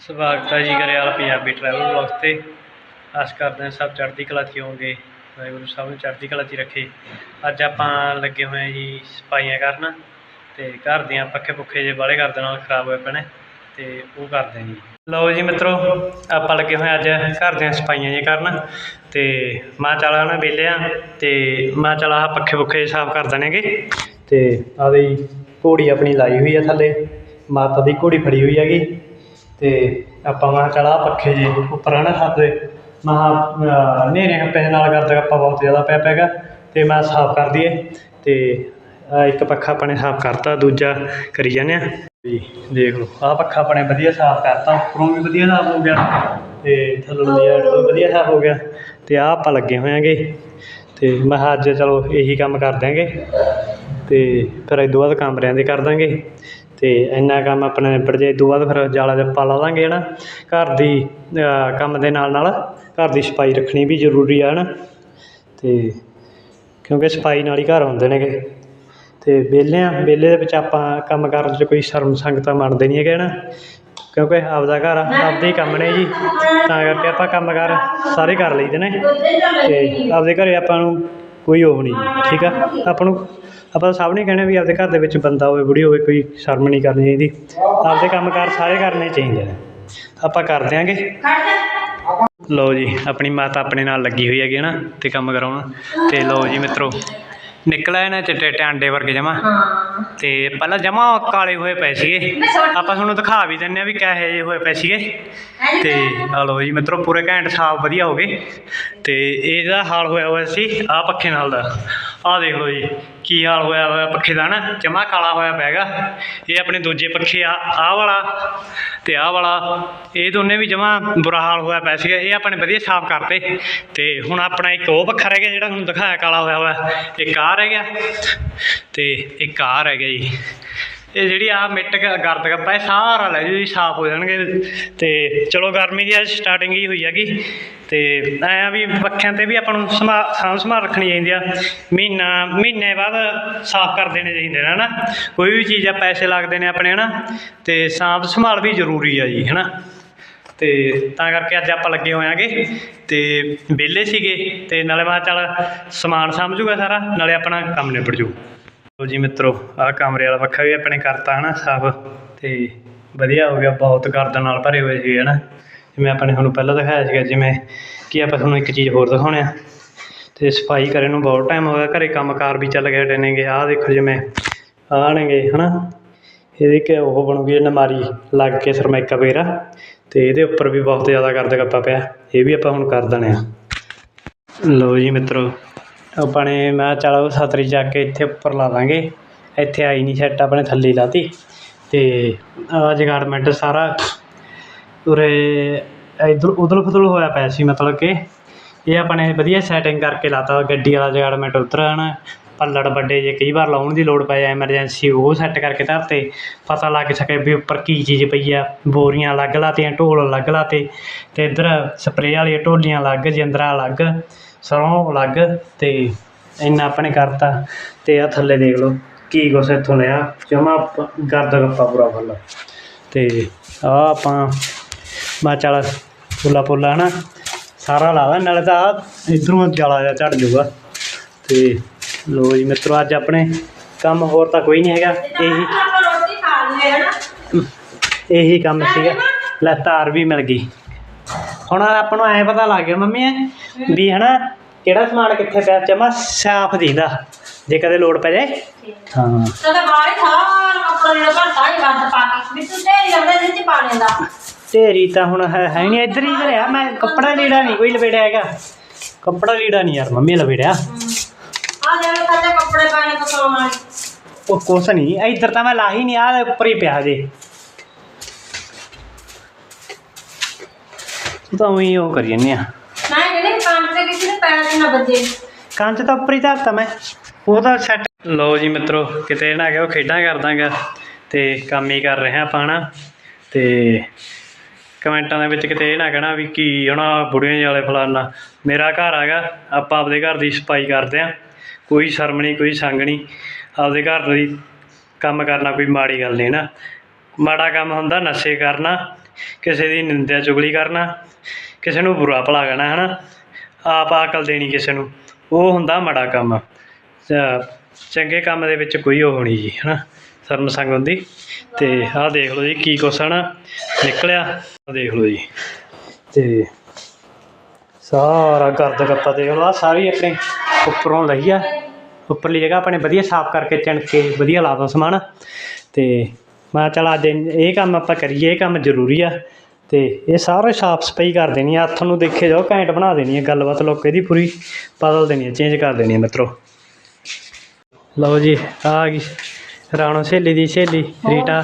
ਸਵਾਗਤ ਹੈ ਜੀ ਗਰੇਵਾਲ ਪੰਜਾਬੀ ਟਰੈਵਲ ਬਲੌਗ ਤੇ। ਆਸ ਕਰਦੇ ਹਾਂ ਸਭ ਚੜ੍ਹਦੀ ਕਲਾ 'ਚ ਹੋਵੋਗੇ ਵਾਹਿਗੁਰੂ ਸਾਹਿਬ ਨੂੰ ਚੜ੍ਹਦੀ ਕਲਾ 'ਚ ਰੱਖੇ। ਅੱਜ ਆਪਾਂ ਲੱਗੇ ਹੋਏ ਹਾਂ ਜੀ ਸਫਾਈਆਂ ਕਰਨ ਤੇ ਘਰ ਦੀਆਂ ਪੱਖੇ ਪੁੱਖੇ ਜੇ ਬਾਲੇ ਕਰਦੇ ਨਾਲ ਖਰਾਬ ਹੋਏ ਪਏ ਨੇ ਤੇ ਉਹ ਕਰਦੇ ਹਾਂ ਜੀ। ਲਓ ਜੀ ਮਿੱਤਰੋ, ਆਪਾਂ ਲੱਗੇ ਹੋਏ ਅੱਜ ਘਰ ਦੀਆਂ ਸਫਾਈਆਂ ਜੇ ਕਰਨ ਤੇ ਮਾਂ ਚਲਾ ਨਾ ਵਿਹਲੇ ਆ ਤੇ ਮਾਂ ਚਲਾ ਆਹ ਪੱਖੇ ਪੁੱਖੇ ਸਾਫ਼ ਕਰ ਦੇਣਗੇ ਤੇ ਆਦੀ ਘੋੜੀ ਆਪਣੀ ਲਾਈ ਹੋਈ ਆ ਥੱਲੇ। ਮਾਤਾ ਦੀ ਘੋੜੀ ਫੜੀ ਹੋਈ ਹੈਗੀ। ਤੇ ਆਪਾਂ ਮਾ ਚਲਾ ਪੱਖੇ ਜੇ ਉੱਪਰ ਹਨਾ ਮਹਾ ਹਨੇਰੇ ਹੱਪੇ ਦੇ ਨਾਲ ਕਰਦਾ ਆਪਾਂ ਬਹੁਤ ਜ਼ਿਆਦਾ ਪਿਆ ਪੈਗਾ ਤੇ ਮੈਂ ਸਾਫ਼ ਕਰ ਦਈਏ। ਤੇ ਇੱਕ ਪੱਖਾ ਆਪਣੇ ਸਾਫ਼ ਕਰਤਾ ਦੂਜਾ ਕਰੀ ਜਾਂਦੇ ਆ ਵੀ ਦੇਖ ਲਓ ਆਹ ਪੱਖਾ ਆਪਣੇ ਵਧੀਆ ਸਾਫ਼ ਕਰਤਾ ਉੱਪਰੋਂ ਵੀ ਵਧੀਆ ਸਾਫ਼ ਹੋ ਗਿਆ ਤੇ ਥੱਲੋਂ ਦੀ ਐਡ ਤੋਂ ਵਧੀਆ ਸਾਫ਼ ਹੋ ਗਿਆ। ਤੇ ਆਹ ਆਪਾਂ ਲੱਗੇ ਹੋਇਆਂਗੇ ਤੇ ਮੈਂ ਅੱਜ ਚਲੋ ਇਹੀ ਕੰਮ ਕਰ ਦਿਆਂਗੇ। ਤੇ ਫਿਰ ਇਹ ਤੋਂ ਬਾਅਦ ਕਮਰਿਆਂ ਦੇ ਕਰ ਦਾਂਗੇ। ਅਤੇ ਇੰਨਾ ਕੰਮ ਆਪਣਾ ਨਿਬੜ ਜੇ ਇਹ ਤੋਂ ਬਾਅਦ ਫਿਰ ਜਾਲਾ ਜੱਪਾ ਲਾ ਦਾਂਗੇ ਨਾ ਘਰ ਦੀ ਕੰਮ ਦੇ ਨਾਲ ਨਾਲ ਘਰ ਦੀ ਸਫ਼ਾਈ ਰੱਖਣੀ ਵੀ ਜ਼ਰੂਰੀ ਆ ਹੈ ਨਾ ਅਤੇ ਕਿਉਂਕਿ ਸਫ਼ਾਈ ਨਾਲ ਹੀ ਘਰ ਹੁੰਦੇ ਨੇਗੇ। ਅਤੇ ਵਿਹਲੇ ਆ ਵਿਹਲੇ ਦੇ ਵਿੱਚ ਆਪਾਂ ਕੰਮ ਕਰਨ 'ਚ ਕੋਈ ਸ਼ਰਮ ਸੰਗਤਾਂ ਮੰਨਦੇ ਨਹੀਂ ਹੈਗੇ ਹੈ ਨਾ ਕਿਉਂਕਿ ਆਪਦਾ ਘਰ ਆ, ਆਪਦੇ ਹੀ ਕੰਮ ਨੇ ਜੀ। ਤਾਂ ਕਰਕੇ ਆਪਾਂ ਕੰਮ ਕਾਰ ਸਾਰੇ ਕਰ ਲਈਦੇ ਨੇ। ਅਤੇ ਆਪਦੇ ਘਰ ਆਪਾਂ ਨੂੰ ਕੋਈ ਉਹ ਨਹੀਂ, ਠੀਕ ਆ? ਆਪਾਂ ਨੂੰ ਆਪਾਂ ਸਭ ਨੇ ਕਹਿਣਾ ਵੀ ਆਪਦੇ ਘਰ ਦੇ ਵਿੱਚ ਬੰਦਾ ਹੋਵੇ, ਬੁੜੀ ਹੋਵੇ, ਕੋਈ ਸ਼ਰਮ ਨਹੀਂ ਕਰਨੀ ਚਾਹੀਦੀ। ਆਪਦੇ ਕੰਮਕਾਰ ਸਾਰੇ ਕਰਨੇ ਚਾਹੀਦੇ ਨੇ। ਆਪਾਂ ਕਰ ਦਿਆਂਗੇ। ਲਓ ਜੀ, ਆਪਣੀ ਮਾਤਾ ਆਪਣੇ ਨਾਲ ਲੱਗੀ ਹੋਈ ਹੈਗੀ ਨਾ, ਤੇ ਕੰਮ ਕਰਾਉਣ। ਤੇ ਲਓ ਜੀ ਮਿੱਤਰੋ, ਨਿਕਲਿਆ ਨਾ ਚਿੱਟੇ ਟਾਂਡੇ ਵਰਗੇ ਜਮਾ। ਹਾਂ ਤੇ ਪਹਿਲਾਂ ਜਮਾ ਕਾਲੇ ਹੋਏ ਪਏ ਸੀਗੇ। ਆਪਾਂ ਤੁਹਾਨੂੰ ਦਿਖਾ ਵੀ ਦਿੰਨੇ ਆ ਵੀ ਕਿਹੋ ਜਿਹੇ ਹੋਏ ਪਏ ਸੀਗੇ। ਤੇ ਆ ਲਓ ਜੀ ਮਿੱਤਰੋ, ਪੂਰੇ ਘੈਂਟ ਸਾਫ਼ ਵਧੀਆ ਹੋ ਗਏ। ਤੇ ਇਹਦਾ ਹਾਲ ਹੋਇਆ ਹੋਇਆ ਸੀ ਆਹ ਪੱਖੇ ਨਾਲ ਦਾ। ਆਹ ਦੇਖ ਲਓ ਜੀ, ਕੀ ਹਾਲ ਹੋਇਆ ਹੋਇਆ ਪੱਖੇ ਦਾ ਨਾ, ਜਮਾ ਕਾਲਾ ਹੋਇਆ ਪੈਗਾ ਇਹ ਆਪਣੇ ਦੂਜੇ ਪੱਖੇ ਆ, ਆਹ ਵਾਲਾ ਤੇ ਆਹ ਵਾਲਾ, ਇਹ ਦੋਨੇ ਵੀ ਜਮਾ ਬੁਰਾ ਹਾਲ ਹੋਇਆ ਪਿਆ ਸੀਗਾ, ਇਹ ਆਪਣੇ ਵਧੀਆ ਸਾਫ਼ ਕਰਤੇ। ਤੇ ਹੁਣ ਆਪਣਾ ਇੱਕ ਉਹ ਪੱਖਾ ਰਹਿ ਗਿਆ ਜਿਹੜਾ ਤੁਹਾਨੂੰ ਦਿਖਾਇਆ ਕਾਲਾ ਹੋਇਆ ਹੋਇਆ ਇੱਕ ਆਹ ਰਹਿ ਗਿਆ। ਤੇ ਇੱਕ ਆ ਰਹਿ ਗਿਆ ਜੀ। ਇਹ ਜਿਹੜੀ ਆ ਮਿੱਟ ਗ- ਗਰਦ ਗੱਪਾ ਇਹ ਸਾਰਾ ਲੈ ਜੂ ਜੀ, ਸਾਫ਼ ਹੋ ਜਾਣਗੇ। ਤੇ ਚਲੋ ਗਰਮੀ ਦੀ ਅੱਜ ਸਟਾਰਟਿੰਗ ਹੀ ਹੋਈ ਹੈਗੀ। ਤੇ ਐਂ ਵੀ ਪੱਖਿਆਂ ਤੇ ਵੀ ਆਪਾਂ ਨੂੰ ਸੰਭਾ ਸਾਂਭ ਸੰਭਾਲ ਰੱਖਣੀ ਚਾਹੀਦੀ ਆ। ਮਹੀਨਾ, ਮਹੀਨੇ ਬਾਅਦ ਸਾਫ਼ ਕਰ ਦੇਣੇ ਚਾਹੀਦੇ ਨੇ, ਹਨਾ? ਕੋਈ ਵੀ ਚੀਜ਼ ਆ, ਪੈਸੇ ਲੱਗਦੇ ਨੇ ਆਪਣੇ, ਹਨਾ? ਤੇ ਸਾਂਭ ਸੰਭਾਲ ਵੀ ਜ਼ਰੂਰੀ ਆ ਜੀ, ਹਨਾ? ਤੇ ਤਾਂ ਕਰਕੇ ਅੱਜ ਆਪਾਂ ਲੱਗੇ ਹੋਇਆਂਗੇ ਤੇ ਵਿਹਲੇ ਸੀਗੇ, ਤੇ ਨਾਲੇ ਮੈਂ ਚੱਲ ਸਮਾਨ ਸਮਝੂਗਾ ਸਾਰਾ, ਨਾਲੇ ਆਪਣਾ ਕੰਮ ਨਿਬੜ ਜੂ। ਲੋ ਜੀ ਮਿੱਤਰੋ, ਆਹ ਕਮਰੇ ਵਾਲਾ ਪੱਖਾ ਵੀ ਆਪਣੇ ਕਰਤਾ ਹਨਾ ਸਾਫ਼, ਤੇ ਵਧੀਆ ਹੋ ਗਿਆ, ਬਹੁਤ ਗਰਦਨ ਨਾਲ ਭਰੇ ਹੋਏ ਸੀ ਹਨਾ। ਜਿਵੇਂ ਆਪਾਂ ਨੇ ਤੁਹਾਨੂੰ ਪਹਿਲਾਂ ਦਿਖਾਇਆ ਸੀਗਾ, ਜਿਵੇਂ ਕਿ ਆਪਾਂ ਤੁਹਾਨੂੰ ਇੱਕ ਚੀਜ਼ ਹੋਰ ਦਿਖਾਉਣੇ ਆ। ਤੇ ਸਫ਼ਾਈ ਕਰਨ ਨੂੰ ਬਹੁਤ ਟਾਈਮ ਹੋ ਗਿਆ, ਘਰੇ ਕੰਮਕਾਰ ਵੀ ਚੱਲ ਗਏ ਟੈਨੇਗੇ ਆਹ ਦੇਖੋ ਜਿਵੇਂ ਆਣਗੇ ਨੇਗੇ ਹਨਾ। ਇਹਦੇ ਕਿ ਉਹ ਬਣੂਗੀ ਨਮਾਰੀ ਲੱਗ ਕੇ ਸਰਮਾਇਕਾ ਵਗੈਰਾ ਤੇ ਇਹਦੇ ਉੱਪਰ ਵੀ ਬਹੁਤ ਜ਼ਿਆਦਾ ਗਰਦ ਗੱਪਾ ਪਿਆ। ਇਹ ਵੀ ਆਪਾਂ ਹੁਣ ਕਰ ਦੇਣੇ ਆ। ਲਓ ਜੀ ਮਿੱਤਰੋ ਆਪਣੇ ਮੈਂ ਕਿਹਾ ਚੱਲ ਉਹ ਛਤਰੀ ਜਾ ਕੇ ਇੱਥੇ ਉੱਪਰ ਲਾ ਦਾਂਗੇ। ਇੱਥੇ ਆਈ ਨਹੀਂ ਸੈੱਟ ਆਪਣੇ ਥੱਲੇ ਹੀ ਲਾਤੀ। ਅਤੇ ਆਹ ਜਗਾੜਮੈਂਟ ਸਾਰਾ ਉਰੇ ਇੱਧਰ ਉਧਲ ਫੁਦਲ ਹੋਇਆ ਪਿਆ ਸੀ ਮਤਲਬ ਕਿ ਇਹ ਆਪਣੇ ਵਧੀਆ ਸੈਟਿੰਗ ਕਰਕੇ ਲਾਤਾ। ਗੱਡੀ ਵਾਲਾ ਜਗਾੜਮੈਂਟ ਉੱਧਰ ਹਨ ਪੱਲੜ ਵੱਡੇ ਜੇ ਕਈ ਵਾਰ ਲਾਉਣ ਦੀ ਲੋੜ ਪਏ ਐਮਰਜੈਂਸੀ ਉਹ ਸੈੱਟ ਕਰਕੇ ਧਰਤੇ। ਪਤਾ ਲੱਗ ਸਕੇ ਵੀ ਉੱਪਰ ਕੀ ਚੀਜ਼ ਪਈ ਆ। ਬੋਰੀਆਂ ਅਲੱਗ ਲਾਤੀਆਂ, ਢੋਲ ਅਲੱਗ ਲਾਤੇ। ਅਤੇ ਇੱਧਰ ਸਪਰੇਅ ਵਾਲੀਆਂ ਢੋਲੀਆਂ ਅਲੱਗ, ਜਿੰਦਰਾ ਅਲੱਗ। ਸਰੋਂ ਅਲੱਗ ਤੇ ਇੰਨਾ ਆਪਣੇ ਕਰਤਾ ਤੇ ਆ ਥੱਲੇ ਦੇਖ ਲਓ ਕੀ ਕੁਛ ਇੱਥੋਂ ਲਿਆ ਜਮਾ ਗਰਦ ਗੱਪਾ ਪੂਰਾ ਫੁੱਲ। ਤੇ ਆ ਆਪਾਂ ਮੈਂ ਚੱਲ ਪੁੱਲਾ ਪੁੱਲਾ ਹਨਾ ਸਾਰਾ ਲਾ ਦਾਂ ਨਾਲੇ ਤਾਂ ਆਹ ਇਧਰੋਂ ਜਾਲਾ ਜਿਹਾ ਝੜ ਜਾਊਗਾ। ਤੇ ਲੋ ਜੀ ਮਿੱਤਰੋ ਅੱਜ ਆਪਣੇ ਕੰਮ ਹੋਰ ਤਾਂ ਕੋਈ ਨਹੀਂ ਹੈਗਾ ਇਹੀ ਆਪਾਂ ਇਹੀ ਕੰਮ ਸੀਗਾ ਲੈ ਤਾਰ ਵੀ ਮਿਲ ਗਈ। ਹੁਣ ਆਪਾਂ ਨੂੰ ਐ ਪਤਾ ਲੱਗ ਗਿਆ ਮੰਮੀ ਐ ਵੀ ਹਨਾ ਕਿਹੜਾ ਸਮਾਨ ਕਿੱਥੇ ਪਿਆ? ਜਮਾ ਸਾਫ਼ ਦਿੰਦਾ ਜੇ ਕਦੇ ਲੋੜ ਪੈ ਜਾਏ। ਹਾਂ। ਬਾਹਰ ਜਿਹੜਾ ਭਰਤਾ ਹੀ ਪਾ ਕੇ ਤੂੰ ਢੇਰੀ ਲੱਗਦਾ ਇਹਦੇ ਚ ਪਾ ਲੈਂਦਾ। ਢੇਰੀ ਤਾਂ ਹੁਣ ਹੈ ਹੈ ਨਹੀਂ ਇੱਧਰ ਹੀ ਧਰਿਆ ਮੈਂ ਕੱਪੜਾ ਲੀੜਾ ਨਹੀਂ ਕੋਈ ਲਪੇੜਿਆ ਹੈਗਾ। ਕੱਪੜਾ ਲੀੜਾ ਨਹੀਂ ਯਾਰ ਮੰਮੀ ਲਪੇੜਿਆ। ਆ ਜਿਹੜੇ ਕੱਚੇ ਕੱਪੜੇ ਪਾਣੇ ਪਸਾਉਣ ਵਾਲੇ। ਉਹ ਕੁਛ ਨਹੀਂ ਇੱਧਰ ਤਾਂ ਮੈਂ ਲਾਹੀ ਨਹੀਂ ਆ ਉੱਪਰ ਹੀ ਪਿਆ ਜੇ ਤੂੰ ਤਾਂ ਉਹੀ ਉਹ ਕਰੀ ਜੰਨੇ ਆ। ਮੈਂ ਕਹਿੰਦੀ ਕੰਨ ਤੇ ਕਿਸੇ ਦੇ ਪੈਰ ਤੇ ਨਾ ਵੱਜੇ ਕੰਚ ਤਾਂ ਉੱਪਰ ਹੀ ਧਰਤਾ ਮੈਂ। ਉਹ ਤਾਂ ਸੈੱਟ ਲਓ ਜੀ ਮਿੱਤਰੋ ਕਿਤੇ ਨਾ ਗਿਆ ਉਹ ਖੇਡਾਂ ਕਰਦਾਗਾ ਤੇ ਕੰਮ ਹੀ ਕਰ ਰਿਹਾ ਆਪਾਂ ਨਾ ਤੇ ਕਮੈਂਟਾਂ ਦੇ ਵਿੱਚ ਕਿਤੇ ਇਹ ਨਾ ਕਹਿਣਾ ਵੀ ਕੀ ਹਨਾ ਬੁੜੀਆਂ ਜਿਹੇ ਵਾਲੇ ਫਲਾਨਾ। ਮੇਰਾ ਘਰ ਹੈਗਾ ਆਪਾਂ ਆਪਦੇ ਘਰ ਦੀ ਸਫ਼ਾਈ ਕਰਦੇ ਆ ਕੋਈ ਸ਼ਰਮ ਨਹੀਂ ਕੋਈ ਸੰਗ ਨਹੀਂ। ਆਪਦੇ ਘਰ ਦੀ ਕੰਮ ਕਰਨਾ ਕੋਈ ਮਾੜੀ ਗੱਲ ਨਹੀਂ ਨਾ। ਮਾੜਾ ਕੰਮ ਹੁੰਦਾ ਨਸ਼ੇ ਕਰਨਾ ਕਿਸੇ ਦੀ ਨਿੰਦਿਆ ਚੁਗਲੀ ਕਰਨਾ। ਕਿਸੇ ਨੂੰ ਬੁਰਾ ਭਲਾ ਕਹਿਣਾ ਨਾ ਆਪ ਅਕਲ ਦੇਣੀ ਕਿਸੇ ਨੂੰ। ਉਹ ਹੁੰਦਾ ਮਾੜਾ ਕੰਮ। ਚੰਗੇ ਕੰਮ ਦੇ ਵਿੱਚ ਕੋਈ ਉਹ ਨਹੀਂ ਜੀ, ਹਨਾ? ਸ਼ਰਮ ਸੰਗ ਹੁੰਦੀ। ਤੇ ਆਹ ਦੇਖ ਲਓ ਜੀ ਕੀ ਕੁਛ, ਹਨਾ? ਨਿਕਲਿਆ। ਆਹ ਦੇਖ ਲਓ ਜੀ। ਤੇ ਸਾਰਾ ਗਰਦ ਗੱਪਾ ਦੇਖ ਲਓ, ਆਹ ਸਾਰੀ ਆਪਣੇ ਉੱਪਰੋਂ ਲਈ ਆ। ਉੱਪਰਲੀ ਜਗ੍ਹਾ ਆਪਣੇ ਵਧੀਆ ਸਾਫ਼ ਕਰਕੇ ਚਣ ਕੇ ਵਧੀਆ ਲਾ ਦੋ ਸਮਾਨ। ਤੇ ਮੈਂ ਕਿਹਾ ਚੱਲ ਅੱਜ ਇਹ ਕੰਮ ਆਪਾਂ ਕਰੀਏ, ਇਹ ਕੰਮ ਜ਼ਰੂਰੀ ਆ। ਤੇ ਇਹ ਸਾਰੇ ਸਾਫ਼ ਸਫ਼ਾਈ ਕਰ ਦੇਣੀ ਆ ਹੱਥ ਨੂੰ ਦੇਖੇ ਜਾਓ ਘੈਂਟ ਬਣਾ ਦੇਣੀ ਆ ਗੱਲਬਾਤ ਲੋਕ ਇਹਦੀ ਪੂਰੀ ਬਦਲ ਦੇਣੀ ਆ ਚੇਂਜ ਕਰ ਦੇਣੀ ਆ ਮਿੱਤਰੋ। ਲਓ ਜੀ ਆ ਗਈ ਰਾਣੋ ਸਹੇਲੀ ਦੀ ਸਹੇਲੀ ਰੀਟਾ।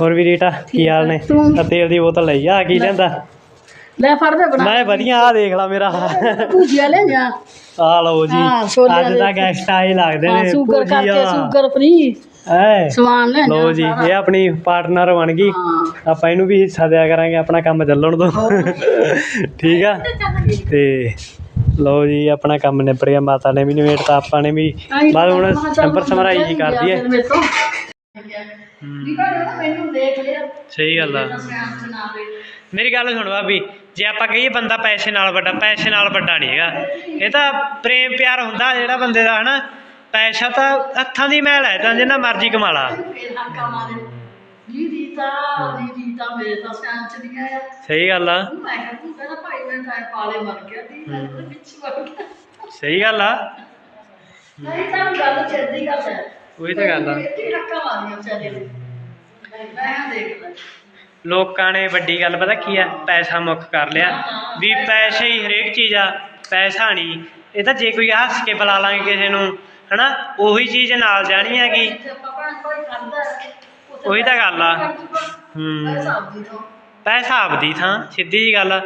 ਹੋਰ ਵੀ ਰੀਟਾ ਕੀ ਹਾਲ ਨੇ? ਆ ਤੇਲ ਦੀ ਬੋਤਲ ਲਈ ਆ ਕੀ ਲੈਂਦਾ? ਲੈ ਫੜ ਦੇ ਬਣਾ। ਮੈਂ ਵਧੀਆ ਆ ਦੇਖ ਲਾ ਮੇਰਾ। ਭੁਜੀਆ ਲੈ ਜਾ। ਆ ਲਓ ਜੀ ਹਾਂ, ਅੱਜ ਦੇ। ਦਾ। ਗੈਸਟ ਆਏ ਲੱਗਦੇ ਹਾਂ ਨੇ ਸ਼ੂਗਰ ਕਰਕੇ। ਸ਼ੂਗਰ ਫ੍ਰੀ ਐ ਸਮਾਨ ਲੈ ਲਓ ਜੀ। ਇਹ ਆਪਣੀ ਪਾਰਟਨਰ ਬਣ ਗਈ। ਆਪਾਂ ਇਹਨੂੰ ਵੀ ਹਿੱਸਾ ਦਿਆ ਕਰਾਂਗੇ ਆਪਣਾ ਕੰਮ ਚੱਲਣ ਤੋਂ। ਠੀਕ ਆ? ਤੇ ਲਓ ਜੀ ਆਪਣਾ ਕੰਮ ਨਿਬੜ ਗਿਆ ਮਾਤਾ ਨੇ ਵੀ ਨਿਬੇੜਤਾ ਆਪਾਂ ਨੇ ਵੀ। ਬਾਅਦ ਹੁਣ ਸੰਪਰ ਸਮਰਾਈ ਜੀ ਕਰਦੀ ਹੈ। ਸਹੀ ਗੱਲ ਆ। ਮੇਰੀ ਗੱਲ ਸੁਣ ਭਾਬੀ ਜੇ ਆਪਾਂ ਕਹੀਏ ਬੰਦਾ ਪੈਸੇ ਨਾਲ ਵੱਡਾ ਪੈਸੇ ਨਾਲ ਵੱਡਾ ਨਹੀਂ ਹੈਗਾ। ਇਹ ਤਾਂ ਪ੍ਰੇਮ ਪਿਆਰ ਹੁੰਦਾ ਜਿਹੜਾ ਬੰਦੇ ਦਾ ਹਨਾ? ਪੈਸਾ ਤਾਂ ਹੱਥਾਂ ਦੀ ਮੈਲ ਹੈ ਤਾਂ ਜਿੰਨਾ ਮਰਜ਼ੀ ਕਮਾ ਲਾ। ਮੇਰੇ ਤਾਂ ਸਿਆਣ ਚ ਨਹੀਂ ਆਇਆ ਸਹੀ ਗੱਲ ਆ। ਮੈਂ ਕਿਹਾ ਤੂੰ ਕਹਿੰਦਾ ਭਾਈ ਮੈਂ ਤਾਂ ਪਾਲੇ ਮਰ ਗਿਆ ਦੀ ਮੈਂ ਤਾਂ ਪਿੱਛੇ ਵੜ ਗਿਆ। ਸਹੀ ਗੱਲ ਆ। ਨਹੀਂ ਤਾਂ ਗੱਲ ਚੱਲਦੀ ਗੱਲ ਹੈ ਉਹੀ ਤਾਂ ਗੱਲ ਆ। ਇਹ ਹੱਕਾ ਮਾਰੀਆਂ ਵਿਚਾਰੇ ਨੇ। ਮੈਂ ਦੇਖ ਲੈ। ਲੋਕਾਂ ਨੇ ਵੱਡੀ ਗੱਲ ਪਤਾ ਕੀ ਆ? ਪੈਸਾ ਮੁੱਖ ਕਰ ਲਿਆ। ਵੀ ਪੈਸੇ। ਹੀ ਹਰੇਕ ਚੀਜ਼ ਆ ਪੈਸਾ ਨਹੀਂ ਇਹ ਤਾਂ ਜੇ ਕੋਈ ਹੱਸ ਕੇ ਬੁਲਾ ਲਾਂਗੇ ਕਿਸੇ ਨੂੰ ਹਨਾ? ਉਹੀ ਚੀਜ਼ ਨਾਲ ਜਾਣੀ ਹੈਗੀ। ਉਹੀ ਤਾਂ ਗੱਲ ਆ। ਪੈਸਾ ਹੂੰ ਪੈਸਾ ਆਪਦੀ ਥਾਂ, ਸਿੱਧੀ ਜੀ ਗੱਲ ਆ।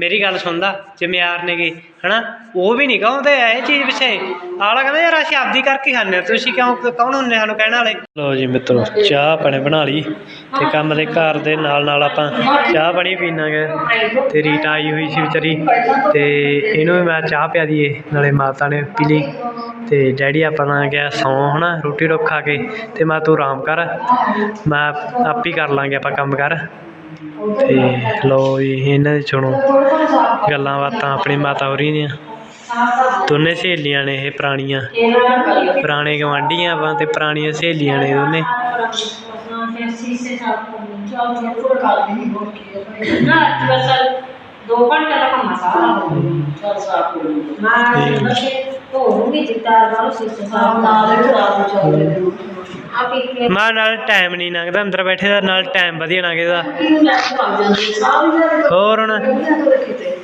ਮੇਰੀ ਗੱਲ ਸੁਣਦਾ ਜਿਮਿਆਰ ਨੇਗੇ, ਹਨਾ? ਉਹ ਵੀ ਨਹੀਂ ਕਹਉਂਦੇ ਇਹ ਚੀਜ਼ ਪਿੱਛੇ। ਆਲਾ ਕਹਿੰਦਾ, ਯਾਰ ਅਸੀਂ ਆਪਦੀ ਕਰਕੇ ਖਾਂਦੇ ਤੁਸੀਂ ਕਿਉਂ, ਕੌਣ ਹੁੰਦੇ ਸਾਨੂੰ ਕਹਿਣ ਵਾਲੇ? ਲਓ ਜੀ ਮਿੱਤਰੋ, ਚਾਹ ਪਾਣੀ ਬਣਾ ਲਈ। ਤੇ ਕੰਮ ਦੇ ਘਰ ਦੇ ਨਾਲ ਨਾਲ ਆਪਾਂ ਚਾਹ ਪਾਣੀ ਪੀਣਾਗੇ ਤੇ ਰੀਟਾ ਆਈ ਹੋਈ ਸੀ ਵਿਚਾਰੀ ਤੇ ਇਹਨੂੰ ਵੀ ਮੈਂ ਚਾਹ ਪਿਆ ਦੀਏ, ਨਾਲੇ ਮਾਤਾ ਨੇ ਪੀ ਲਈ। ਤੇ ਡੈਡੀ ਆਪਣਾ ਗਿਆ ਸੌਂ ਹਨਾ, ਰੋਟੀ ਰੋਕ ਖਾ ਕੇ ਤੇ ਮੈਂ ਤੂੰ ਆਰਾਮ ਕਰ। ਮੈਂ ਆਪ ਹੀ ਕਰ ਲਾਂਗੇ ਆਪਾਂ ਕੰਮ ਕਰ ਤੇ ਲਓ ਵੀ ਇਹਨਾਂ ਦੀ ਸੁਣੋ, ਗੱਲਾਂ ਬਾਤਾਂ ਆਪਣੀ ਮਾਤਾ ਹੋਰੀ ਦੀਆਂ। ਦੋਨੇ ਸਹੇਲੀਆਂ ਨੇ ਇਹ ਪੁਰਾਣੀਆਂ। ਪੁਰਾਣੇ ਗਵਾਂਢੀਆਂ ਆਪਾਂ ਤੇ ਪੁਰਾਣੀਆਂ ਸਹੇਲੀਆਂ ਨੇ ਦੋਨੇ। ਸੀਸੇ ਸਾਫ਼ ਕੋਈ ਗੱਲ ਨਹੀਂ ਹੋਰ ਕੀ ਹੈ ਭਾਈ ਨਾ ਬਸ ਦੋ ਘੰਟੇ ਦਾ ਕੰਮ ਆ ਸਾਰਾ ਹੋ ਸਾਫ਼ ਹੋ ਗਈ ਮੈਂ ਬੱਚੇ ਧੋਉਂਗੀ ਜਿੱਦਾਂ ਵਾਲੋ ਸੀਸੇ ਆਪ ਸਾਫ਼ ਨਾਲ ਖਰਾਬ ਚੱਲ ਰਿਹਾ ਆਪ ਇੱਕ ਮਾਂ ਨਾਲ ਟਾਈਮ ਨਹੀਂ ਲੰਘਦਾ, ਅੰਦਰ ਬੈਠੇ ਦਾ ਨਾਲ ਟਾਈਮ ਵਧੀਆ ਲੰਘਦਾ। ਕੀ ਲੈ ਕੇ ਆ ਜਾਂਦੀ ਸਾਰੀ ਜਗ੍ਹਾ ਹੋਰ ਹੁਣ? ਕਿਤੇ ਕਿਤੇ